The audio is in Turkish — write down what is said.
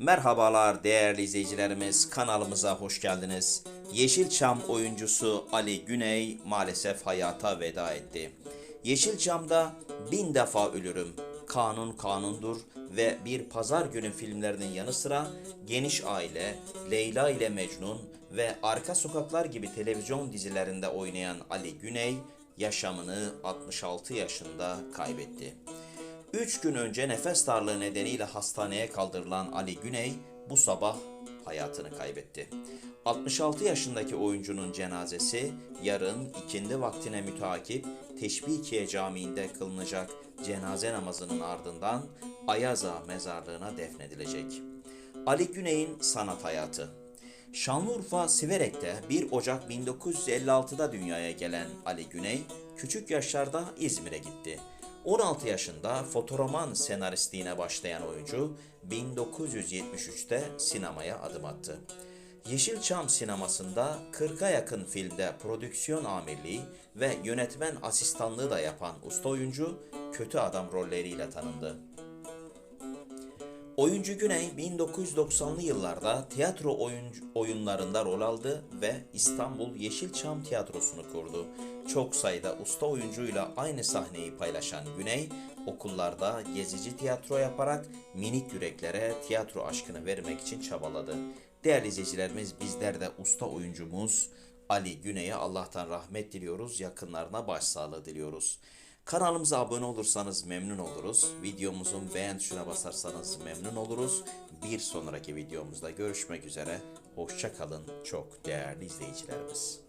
Merhabalar değerli izleyicilerimiz kanalımıza hoş geldiniz. Yeşilçam oyuncusu Ali Güney maalesef hayata veda etti. Yeşilçam'da bin defa ölürüm, kanun kanundur ve bir pazar günü filmlerinin yanı sıra Geniş Aile, Leyla ile Mecnun ve Arka Sokaklar gibi televizyon dizilerinde oynayan Ali Güney yaşamını 66 yaşında kaybetti. 3 gün önce nefes darlığı nedeniyle hastaneye kaldırılan Ali Güney bu sabah hayatını kaybetti. 66 yaşındaki oyuncunun cenazesi yarın ikindi vaktine mütakip Teşvikiye Camii'nde kılınacak cenaze namazının ardından Ayaza mezarlığına defnedilecek. Ali Güney'in sanat hayatı Şanlıurfa Siverek'te 1 Ocak 1956'da dünyaya gelen Ali Güney, küçük yaşlarda İzmir'e gitti. 16 yaşında fotoroman senaristliğine başlayan oyuncu 1973'te sinemaya adım attı. Yeşilçam sinemasında 40'a yakın filmde prodüksiyon amirliği ve yönetmen asistanlığı da yapan usta oyuncu kötü adam rolleriyle tanındı. Oyuncu Güney 1990'lı yıllarda tiyatro oyuncu, oyunlarında rol aldı ve İstanbul Yeşilçam Tiyatrosu'nu kurdu. Çok sayıda usta oyuncuyla aynı sahneyi paylaşan Güney, okullarda gezici tiyatro yaparak minik yüreklere tiyatro aşkını vermek için çabaladı. Değerli izleyicilerimiz bizler de usta oyuncumuz Ali Güney'e Allah'tan rahmet diliyoruz, yakınlarına başsağlığı diliyoruz. Kanalımıza abone olursanız memnun oluruz. Videomuzun beğen tuşuna basarsanız memnun oluruz. Bir sonraki videomuzda görüşmek üzere. Hoşça kalın çok değerli izleyicilerimiz.